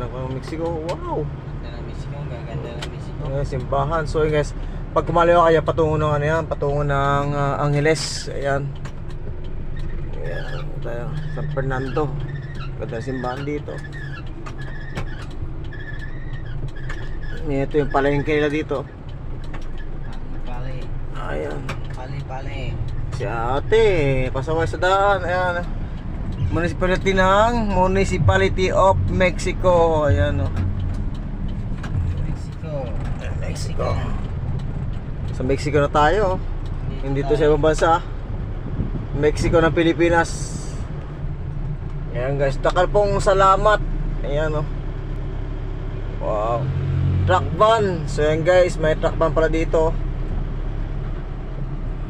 Ng Mexico, wow! Ganda ng Mexico, ang gaganda ng Mexico. Ayan, simbahan. So yun guys, pag kumalayo kayo patungo ng ano yan, patungo ng ah, Angeles. Ayan. Ayan, tayo. San Fernando. Ganda ng simbahan dito. Ito yung palengke nila dito. Pali, Ayan. pali, pali. Si ate, pasaway sa daan. Ayan. Municipality ng Municipality of Mexico. Ayan oh. o. Mexico. Mexico. Sa Mexico na tayo. oh. Hindi to sa ibang bansa. Mexico ng Pilipinas. Ayan guys, takal pong salamat. Ayan oh. Wow. Truck van. So ayan guys, may truck van pala dito.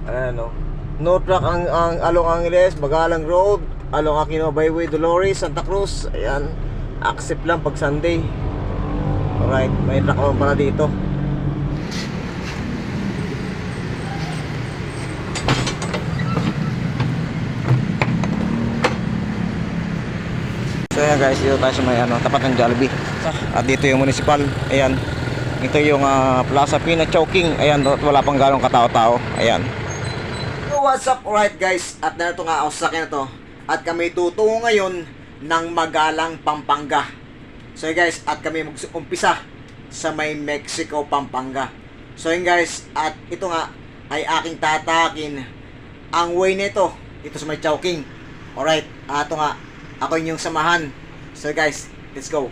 Ayan oh. No truck ang, ang Along Angeles, Bagalang Road, Along Aquino Byway, Dolores, Santa Cruz. Ayan. Accept lang pag Sunday. Alright, may truck van pala dito. So ayan guys, dito tayo sa may ano, tapat ng Jollibee. At dito yung municipal. Ayan. Ito yung ah, Plaza Pina Chowking. Ayan, wala pang galong katao-tao. Ayan. What's up? Alright guys, at narito nga ako sa akin na to. At kami tutungo ngayon ng Magalang, Pampanga. So guys, at kami mag-umpisa sa may Mexico, Pampanga. So yun guys, at ito nga ay aking tatakin ang way nito dito sa may Chowking. Alright, ito nga, ako inyong samahan. So guys, let's go.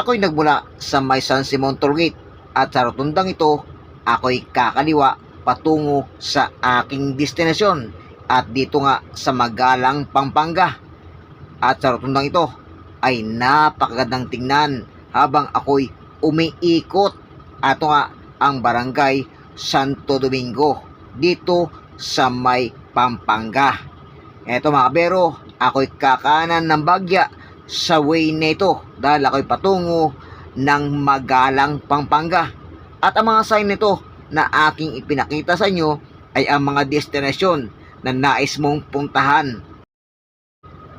Ako'y nagmula sa may San Simon Tollgate at sa rotundang ito, ako'y kakaliwa patungo sa aking destinasyon at dito nga sa Magalang, Pampanga. At sa rotundang ito ay napakagandang tingnan habang ako'y umiikot. Ato nga ang barangay Santo Domingo dito sa may Pampanga. Eto mga kabero, ako'y kakanan ng bagya sa way nito dahil ako'y patungo ng Magalang, Pampanga. At ang mga sign nito na aking ipinakita sa inyo ay ang mga destinasyon na nais mong puntahan.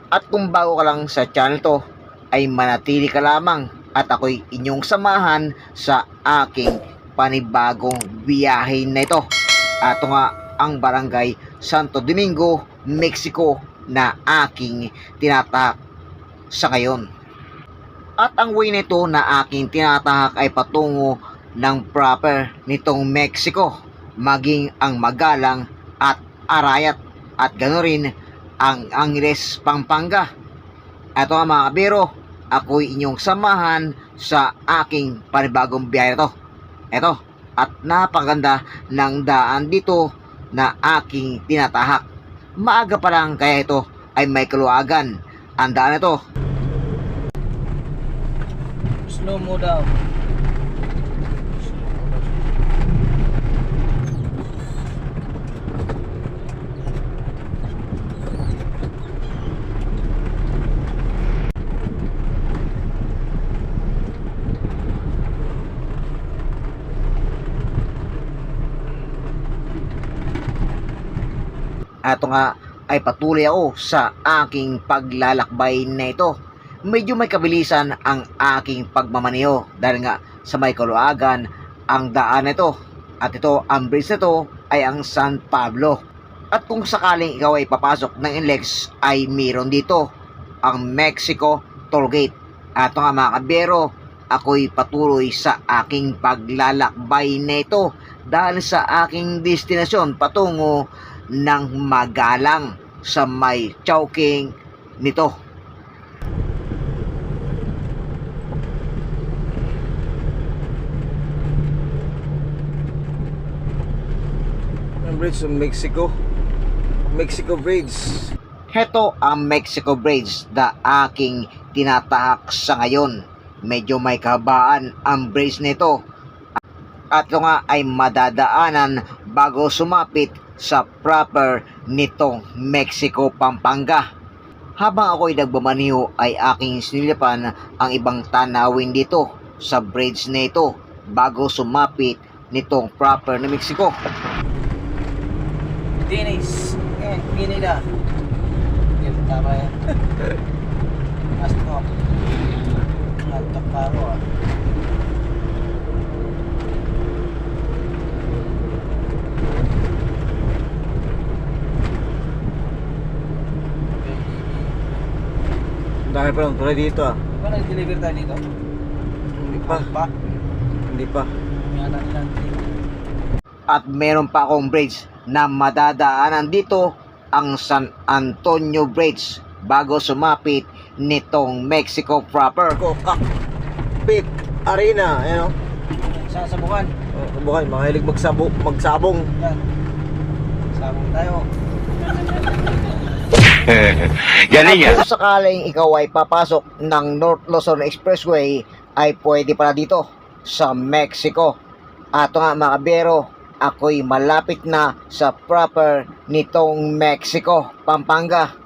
At kung bago ka lang sa channel to, ay manatili ka lamang at ako'y inyong samahan sa aking panibagong biyahe na ito. At ito nga ang barangay Santo Domingo, Mexico na aking tinatahak sa ngayon. At ang way nito na aking tinatahak ay patungo ng proper nitong Mexico, maging ang Magalang at Arayat at gano'n rin ang Angeles, Pampanga. Ito nga mga kabiro, ako'y inyong samahan sa aking panibagong biyahe to. Ito, at napakaganda ng daan dito na aking tinatahak. Maaga pa lang kaya ito ay may kaluwagan. Daan na ito Slow mo daw. Ato nga ay patuloy ako sa aking paglalakbay na ito. Medyo may kabilisan ang aking pagmamaneho dahil nga sa may kaluagan ang daan nito. At ito, ang bridge nito ay ang San Pablo. At kung sakaling ikaw ay papasok ng NLEX ay meron dito ang Mexico Tollgate. At nga mga kabero, ako'y patuloy sa aking paglalakbay na ito dahil sa aking destinasyon patungo ng Magalang sa may Chowking nito. Ang bridge sa Mexico. Mexico Bridge. Heto ang Mexico Bridge na aking tinatahak sa ngayon. Medyo may kahabaan ang bridge nito. at ito nga ay madadaanan bago sumapit sa proper nitong Mexico, Pampanga. Habang ako'y nagbamaniho ay aking sinilipan ang ibang tanawin dito sa bridge na ito bago sumapit nitong proper na Mexico. Dennis. Eh, gini dah. Yan, tama yan. Astro. Nagtok paro ah. Dahil pa lang tulad dito ah. Di ba nag-deliver tayo dito? Hindi pa. Pa? Hindi pa. Ang ilan At meron pa akong bridge na madadaanan dito ang San Antonio Bridge bago sumapit nitong Mexico proper. Coca. Pip. Arena. Ayan o. Sa sabukan. Oh, Subukan. Mahilig magsabo, magsabong. Yan. Sabong tayo. Galing At kung sakaling ikaw ay papasok ng North Luzon Expressway ay pwede pala dito sa Mexico. At nga mga kabero, ako'y malapit na sa proper nitong Mexico, Pampanga.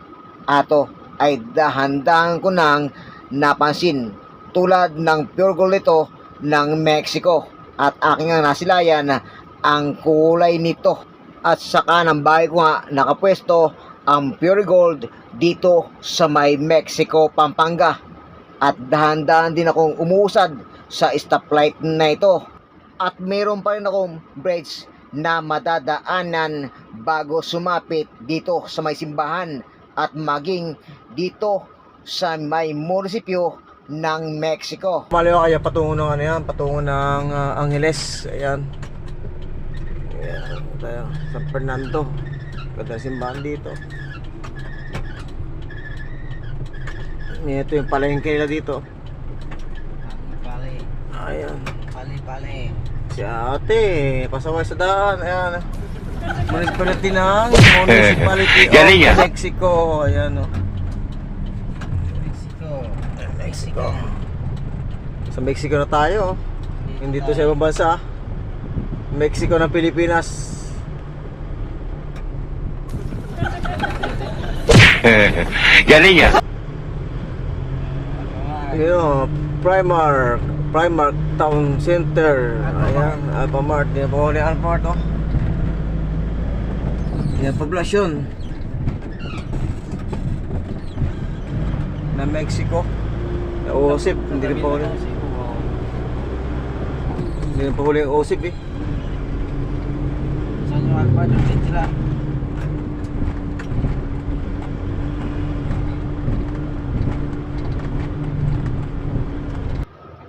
Ato ay dahan-dahan ko nang napansin tulad ng pure gold ito ng Mexico at aking nga nasilayan ang kulay nito at sa kanang bahay ko nga nakapwesto ang pure gold dito sa may Mexico, Pampanga. At dahan-dahan din akong umuusad sa stoplight na ito. At meron pa rin akong bridge na madadaanan bago sumapit dito sa may simbahan at maging dito sa may munisipyo ng Mexico. Maliwa kaya patungo ng ano yan. Patungo ng ah, Angeles. Ayan. Ayan. Tayo. San Fernando. Ganda simbahan dito. Ito yung palengke nila dito. Pali, Ayan. pali, pali. Si ate, pasaway sa daan. Ayan. Municipality ng Municipality Galing of ah. Mexico. Ayan o. Mexico. Mexico. Sa Mexico na tayo. oh. Hindi to sa ibang bansa. Mexico ng Pilipinas. Galing ah. Yun, oh, Primark. Primark Town Center. Ayan, Alphamart. Yan pa uli Alphamart oh. Yan, poblasyon. Na Mexico. Na Osip. Hindi rin pa uli. Hindi rin pa uli yung Osip eh. Saan yung Alpha? Doon din sila.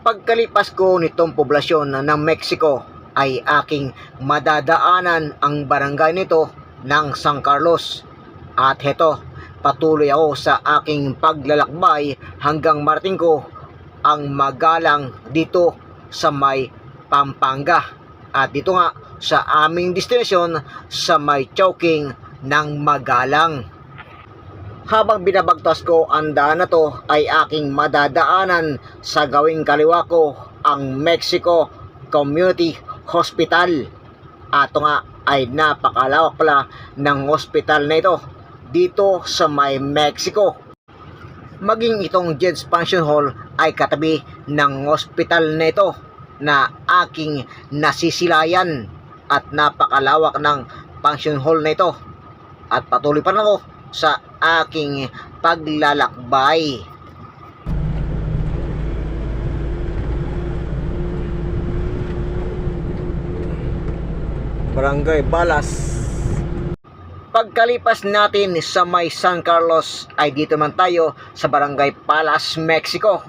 Pagkalipas ko nitong poblasyon ng Mexico ay aking madadaanan ang barangay nito ng San Carlos. At heto, patuloy ako sa aking paglalakbay hanggang marating ko ang magalang dito sa may Pampanga. At dito nga sa aming destinasyon sa may choking ng magalang. Habang binabagtas ko ang daan na to ay aking madadaanan sa gawing kaliwa ko ang Mexico Community Hospital. Ato nga ay napakalawak pala ng hospital na ito dito sa may Mexico. Maging itong Jed's Pension Hall ay katabi ng hospital na ito na aking nasisilayan at napakalawak ng pension hall na ito. At patuloy pa rin ako sa aking paglalakbay. Barangay Balas. Pagkalipas natin sa may San Carlos ay dito man tayo sa Barangay Palas, Mexico.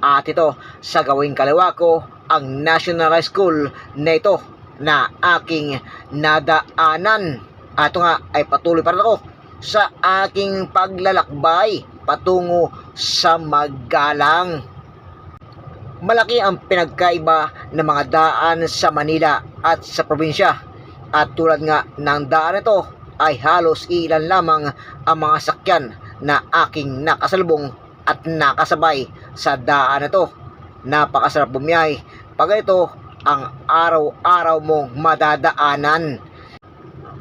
At ito sa gawing kaliwa ko ang National High School na ito na aking nadaanan. At ito nga ay patuloy pa rin ako sa aking paglalakbay patungo sa Magalang. Malaki ang pinagkaiba ng mga daan sa Manila at sa probinsya. At tulad nga ng daan ito ay halos ilan lamang ang mga sakyan na aking nakasalubong at nakasabay sa daan ito. Napakasarap bumiyahe pag ito ang araw-araw mong madadaanan.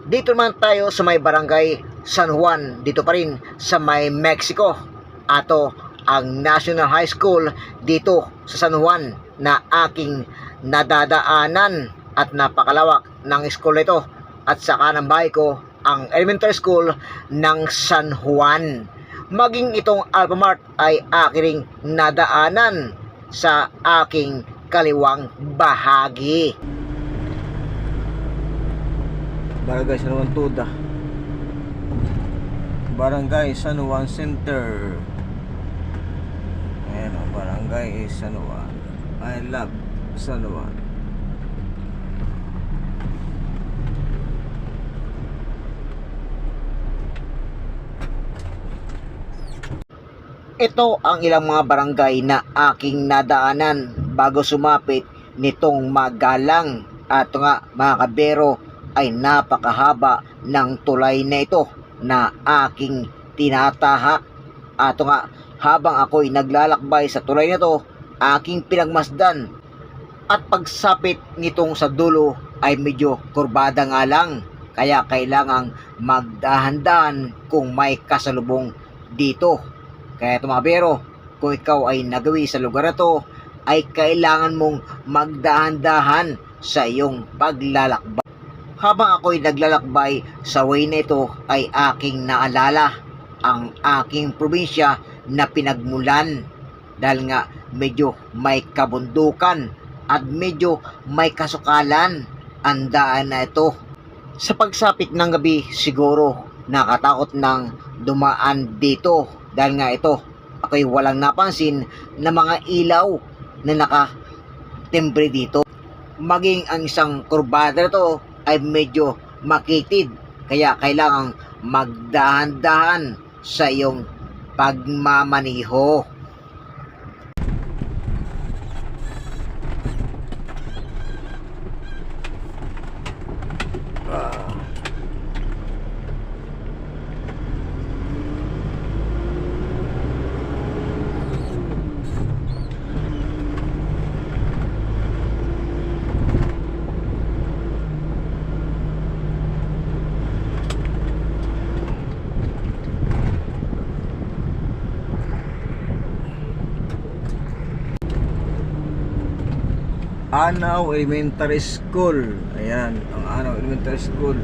Dito naman tayo sa may barangay San Juan, dito pa rin sa may Mexico. Ato ang National High School dito sa San Juan na aking nadadaanan at napakalawak ng school ito. At sa kanang bahay ko ang elementary school ng San Juan. Maging itong Alphamart ay aking nadaanan sa aking kaliwang bahagi. Barangay San Juan Tuda. Barangay San Juan Center. Ayan o, Barangay San Juan. I love San Juan. Ito ang ilang mga barangay na aking nadaanan bago sumapit nitong magalang. At nga mga kabero ay napakahaba ng tulay na ito na aking tinatahak. At ito nga habang ako'y naglalakbay sa tulay na ito, aking pinagmasdan. At pagsapit nitong sa dulo ay medyo kurbada nga lang. Kaya kailangang magdahan-dahan kung may kasalubong dito. Kaya ito mga bero, kung ikaw ay nagawi sa lugar na to, ay kailangan mong magdahan-dahan sa iyong paglalakbay. Habang ako'y naglalakbay sa way na ito ay aking naalala ang aking probinsya na pinagmulan dahil nga medyo may kabundukan at medyo may kasukalan ang daan na ito. Sa pagsapit ng gabi siguro nakatakot ng dumaan dito dahil nga ito ako'y walang napansin na mga ilaw na nakatembre dito. Maging ang isang kurbada na to ay medyo makitid kaya kailangang magdahan-dahan sa iyong pagmamaniho. Anaw Elementary School. Ayan, ang Anaw Elementary School.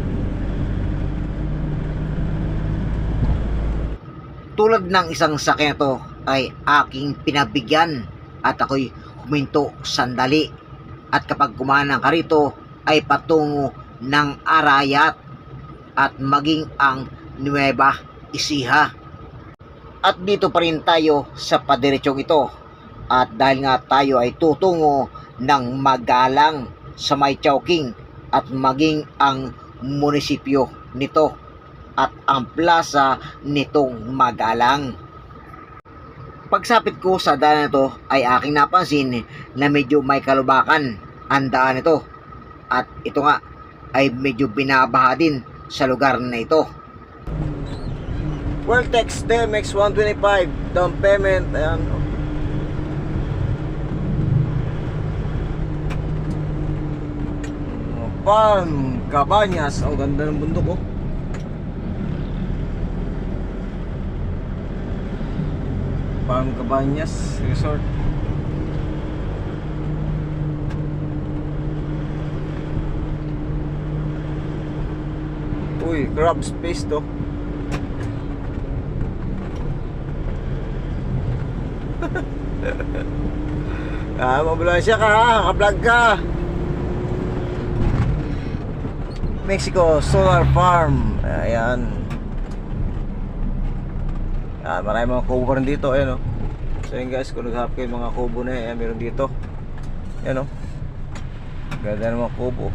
Tulad ng isang sakyan to ay aking pinabigyan at ako'y huminto sandali. At kapag kumanan ka rito ay patungo ng Arayat at maging ang Nueva Ecija. At dito pa rin tayo sa padiretsong ito. At dahil nga tayo ay tutungo ng Magalang sa May Chowking at maging ang munisipyo nito at ang plaza nitong Magalang. Pagsapit ko sa daan na ito ay aking napansin na medyo may kalubakan ang daan ito at ito nga ay medyo binabaha din sa lugar na ito. Worldtex DMX 125 down payment. Ayan. Farm Cabanyas. Ang ganda ng bundok oh. Farm Cabanyas Resort. Uy, crab space to. Ah, mambulansya ka ha, naka-vlog ka. Mexico Solar Farm. Ayan. Ah, marami mga kubo rin dito, ayan oh. So yun guys, kung naghahanap kayo mga kubo na yan, meron dito. Ayan oh. Ganda ng mga kubo.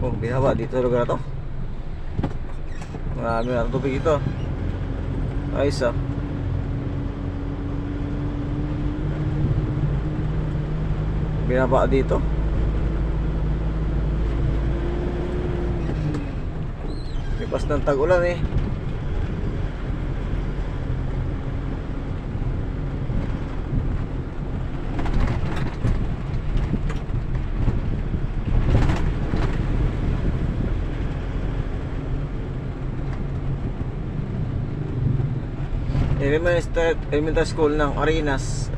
Oh, binaba dito lugar na to. Marami na tubig ito. Ayos ah. binaba dito? Lipas ng tag-ulan eh. Elementary, elementary school ng Arenas.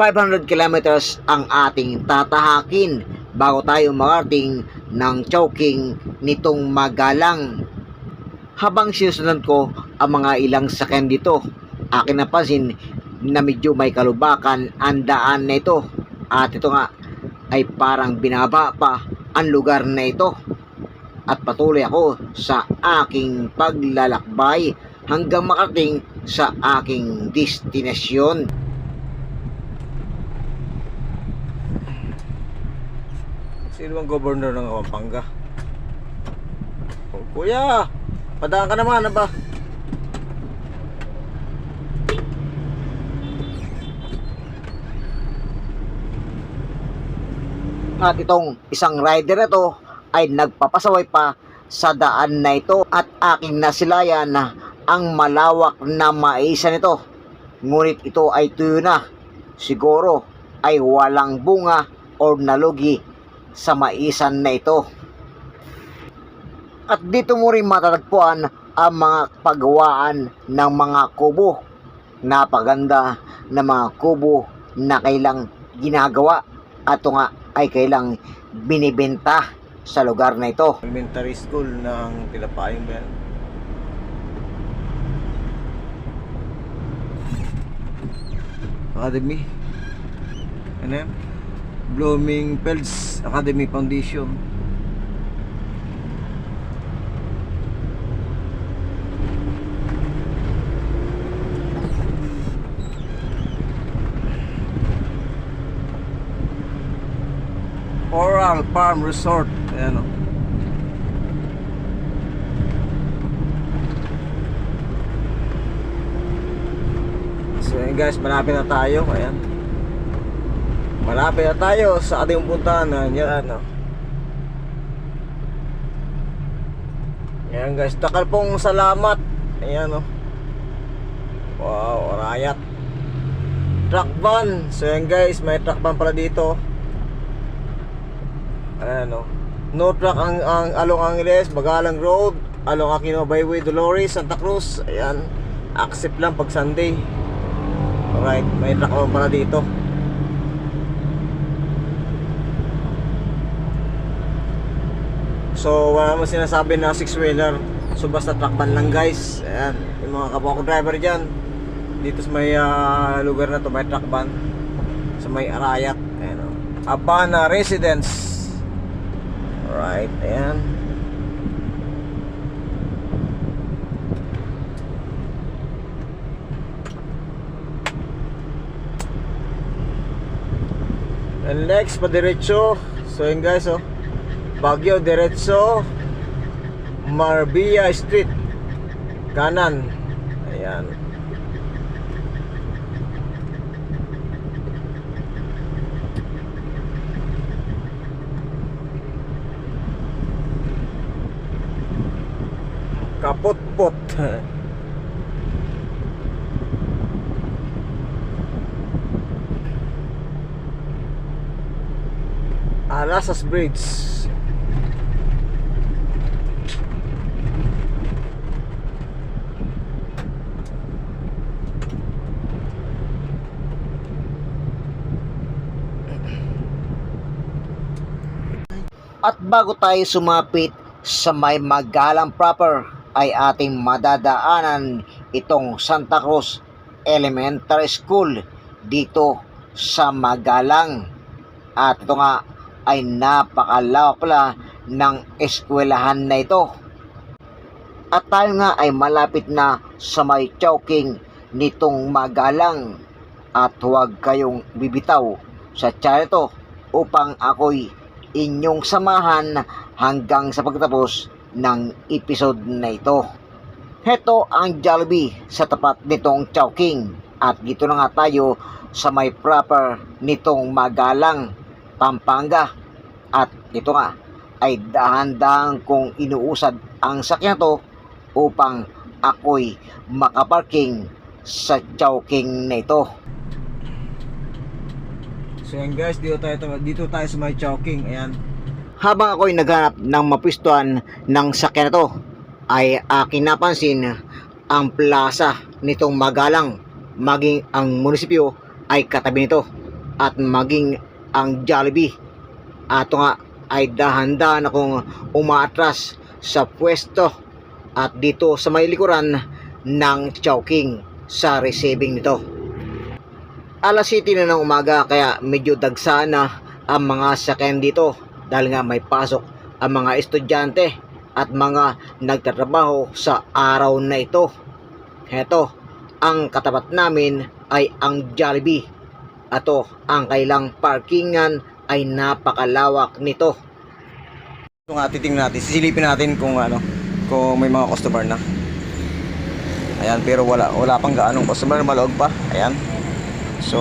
...500 kilometers ang ating tatahakin bago tayo makarating ng Chowking nitong magalang. Habang sinusunod ko ang mga ilang sakyan dito, akin napansin na medyo may kalubakan ang daan na ito. At ito nga ay parang binaba pa ang lugar na ito. At patuloy ako sa aking paglalakbay hanggang makarating sa aking destinasyon. Sino bang governor ng Pampanga? Oh, kuya! Padaan ka naman, ano ba? At itong isang rider na to ay nagpapasaway pa sa daan na ito at aking nasilayan na ang malawak na maisa nito. Ngunit ito ay tuyo na. Siguro ay walang bunga o nalugi sa maisan na ito. At dito mo rin matatagpuan ang mga pagawaan ng mga kubo. Napaganda na mga kubo na kailang ginagawa at nga ay kailang binibenta sa lugar na ito. Elementary school ng Tilapayong ba yan? Academy. Ano yan? Blooming Fields Academy Foundation. Oral Farm Resort. Ayan o. So guys, malapit na tayo. Ayan. Malapit na tayo sa ating puntahan. Ayan o. Ayan guys, takal pong salamat. Ayan o. Wow, rayat. Truck van. So yan guys, may truck van pala dito. Ayan o. No truck ang, ang Along Angeles, Bagalang Road, Along Aquino Byway, Dolores, Santa Cruz. Ayan. Accept lang pag Sunday. Alright, may truck naman pala dito. So, wala mo sinasabi na six-wheeler. So, basta truck van lang guys. Ayan, yung mga kapwa ko driver dyan. Dito sa may ah, lugar na to, may truck van. Sa may Arayat. Ayan o. Abana Residence. Alright, ayan. And next, pa diretso. So yun guys, oh. Baguio, diretso. Marbella Street. Kanan. Ayan. Kapot-pot. Alasas Bridge. At bago tayo sumapit sa may Magalang proper ay ating madadaanan itong Santa Cruz Elementary School dito sa Magalang. At ito nga ay napakalawak pala ng eskwelahan na ito. At tayo nga ay malapit na sa may Chowking nitong Magalang. At huwag kayong bibitaw sa channel to upang ako'y inyong samahan hanggang sa pagtapos ng episode na ito. Heto ang Jollibee sa tapat nitong Chowking at dito na nga tayo sa may proper nitong Magalang, Pampanga. At dito nga ay dahan-dahan kong inuusad ang sakyan to upang ako'y makaparking sa Chowking na ito. So yan guys, dito tayo dito tayo sa may Chowking. Ayan. Habang ako'y naghanap ng mapistuan ng sakyan na to, ay akin napansin ang plaza nitong magalang maging ang munisipyo ay katabi nito at maging ang Jollibee. Ato nga ay dahan-dahan akong umaatras sa pwesto at dito sa may likuran ng Chowking sa receiving nito. Alas 7 na ng umaga kaya medyo dagsa na ang mga sakyan dito dahil nga may pasok ang mga estudyante at mga nagtatrabaho sa araw na ito. Heto, ang katapat namin ay ang Jollibee. Ato, ang kailang parkingan ay napakalawak nito. Ito nga titingnan natin, sisilipin natin kung ano, kung may mga customer na. Ayan, pero wala wala pang gaanong customer, maloob pa. Ayan. So,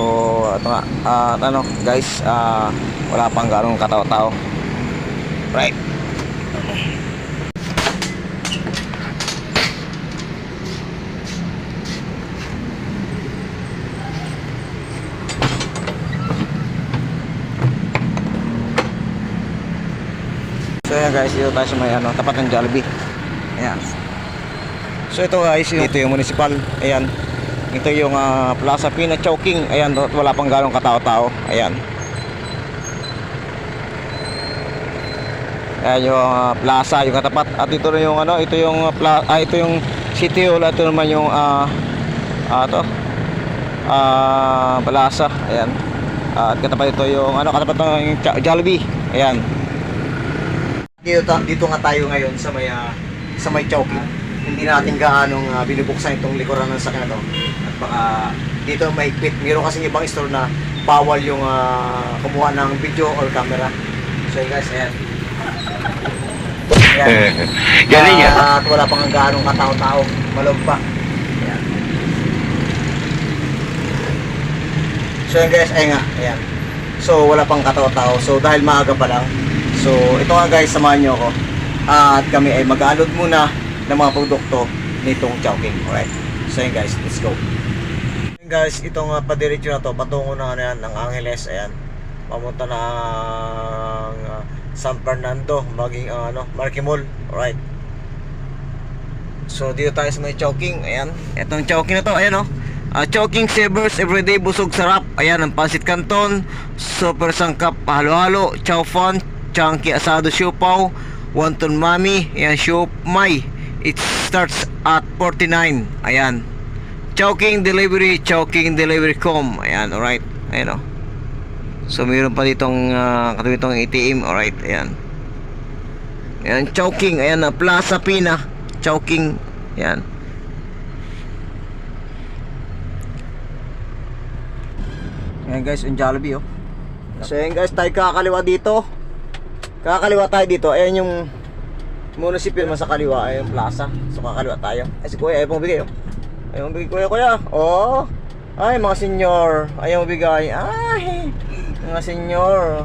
ito nga, ah, ano, guys, ah, wala pang gaanong katao-tao. Right. So ayan guys, dito tayo sa may ano, tapat ng Jollibee. Ayan. So ito guys, ito yung municipal. Ayan. Ito yung ah, Plaza Pina Chowking. Ayan, wala pang galong katao-tao. Ayan. Ayan yung ah, plaza, yung katapat. At ito na yung ano, ito yung pla- ah, ito yung City Hall at ito naman yung ah ah to. Ah, plaza. Ayan. Ah, at katapat ito yung ano, katapat ng Jollibee. Ayan. Dito, dito nga tayo ngayon sa may ah, sa may Chowking. Hindi natin gaanong uh, binubuksan itong likuran ng sakyan na to. At baka dito may quit. Meron kasi ibang store na bawal yung ah, kumuha ng video or camera. So guys, ayan. Ayan. Galing yan. Ah, At wala pang gaanong katao-tao. Malog pa. Ayan. So yun guys, ay nga, ayan. So wala pang katao-tao. So dahil maaga pa lang. So ito nga guys, samahan nyo ako. at kami ay mag-alod muna ng mga produkto nitong Chowking. Alright. So yun guys, let's go. Yun guys, itong uh, padiretso na to, patungo na ano yan, ng Angeles. Ayan. Pamunta ng ah, San Fernando, maging ah, ano, Marquee Mall. Alright. So dito tayo sa may Chowking. Ayan. Itong Chowking na to, ayan oh. Ah, Chowking Savers Everyday Busog Sarap. Ayan, ang Pansit Canton, Super Sangkap Halo-Halo, Chow Fun, Chunky Asado Siopaw, Wonton Mami, ayan, Siopmay. It starts at 49. Ayan. Chowking Delivery, Chowking Delivery Com. Ayan, alright. Ayan oh. So mayroon pa ditong uh, katabi itong ATM. Alright, ayan. Ayan, Chowking. Ayan na, Plaza Pina. Chowking. Ayan. Ayan guys, yung Jollibee oh. So ayan guys, tayo kakaliwa dito. Kakaliwa tayo dito. Ayan yung munisipyo naman sa kaliwa. Ayan yung plaza. So kakaliwa tayo. Ay si kuya, ayaw bigay oh. Ayaw bigay kuya kuya. Oh. Ay mga senyor. Ayaw bigay. Ay. Mga senyor.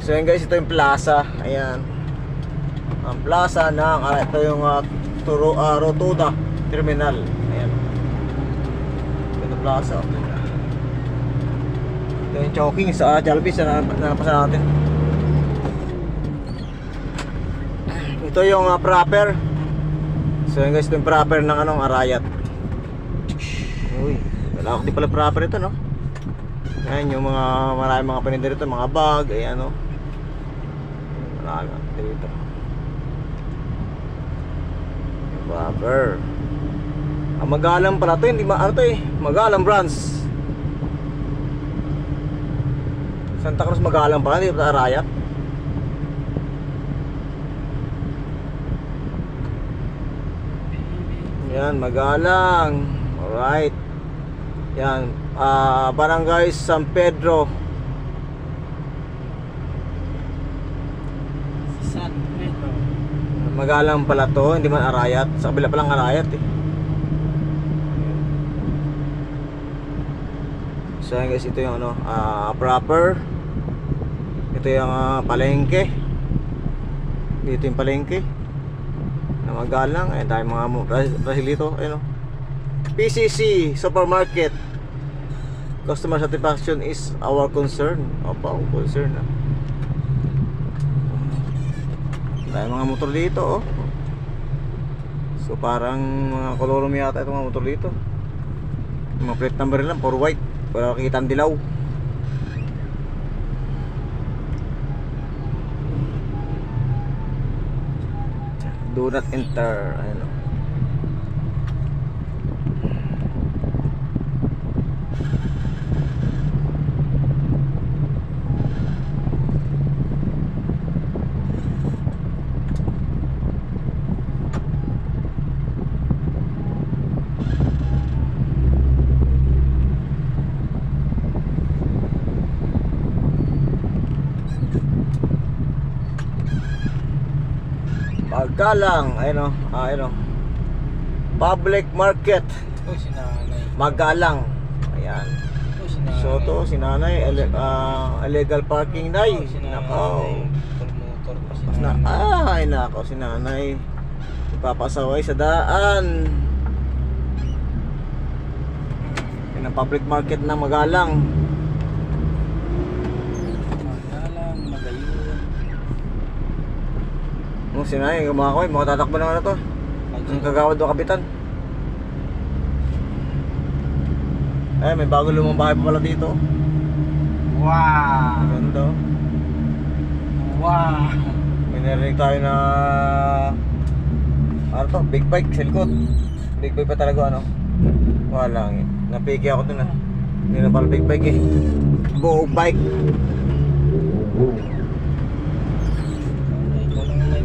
So ayan guys, ito yung plaza. Ayan. Ang plaza ng, ah, ito yung uh, Turo, ah, Rotuda Terminal. Ayan. Ito plaza. Ito yung choking sa uh, Jollibee sa nanapasan natin. Ito yung uh, proper. So yun guys, ito yung proper ng anong Arayat. Uy, wala ako di pala proper ito no. Ayan yung mga marami mga paninda rito, mga bag, ayan no. Marami dito. Proper. Ah, magalang pala to, hindi ma ano to eh. Magalang brands. Santa Cruz magalang pala, hindi pa Arayat. Yan, magalang. Alright. Yan, ah Barangay San Pedro. San Pedro. Magalang pala to, hindi man Arayat. Sa kabila pa lang Arayat eh. So yan guys, ito yung ano, ah, proper. Ito yung ah, palengke. Dito yung palengke. Magalang, ayun tayo mga Bra- Brasilito, ayun oh. PCC Supermarket. Customer satisfaction is our concern. Opa, ang concern ah. Dahil mga motor dito oh. So parang mga kolorom yata itong mga motor dito. Mga plate number lang, puro white. Wala kakita ang dilaw. Do not enter. Ayan Pagkalang, ayun o, ah, ayun o. Public market, Ito si nanay. magalang. Ayan. Ito si nanay. So to, si nanay, ele- ah, illegal parking. Ito si. Nako. Motor-motor pa si Na, ay, nako, si nanay. Ipapasaway sa daan. Yan ang public market magalang. Magalang, No, si nanay, gumakoy, mga tatakbo na ano to. Ang kagawad o kapitan. Eh, may bago lumang bahay pa pala dito. Wow! Ganda. oh. Wow! May narinig tayo na ano to, big bike sa likod. Big bike pa talaga ano. Wala lang. Napiki ako dun ah. Hindi na pala big bike eh. Buo bike.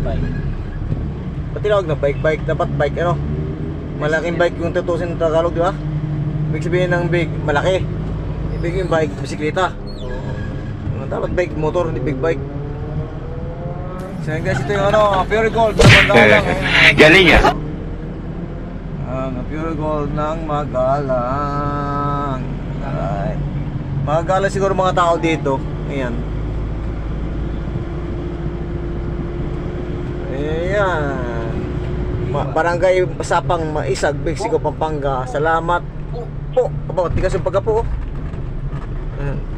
Bike. Ba't tinawag na bike bike? Dapat bike ano? Malaking bike yung tutusin ng Tagalog, di ba? Ibig sabihin ng big, malaki. Ibig yung bike, bisikleta. Oo. Dapat bike, motor, hindi big bike. So yun guys, ito yung ano, pure gold. Galing ah. Ano, pure gold ng magalang. Alright. Magalang siguro mga tao dito. Ayan. Ayan. Barangay Sapang Maisag, Mexico, Pampanga. Salamat po. Aba, tigas yung pagkapo. oh. Ayan.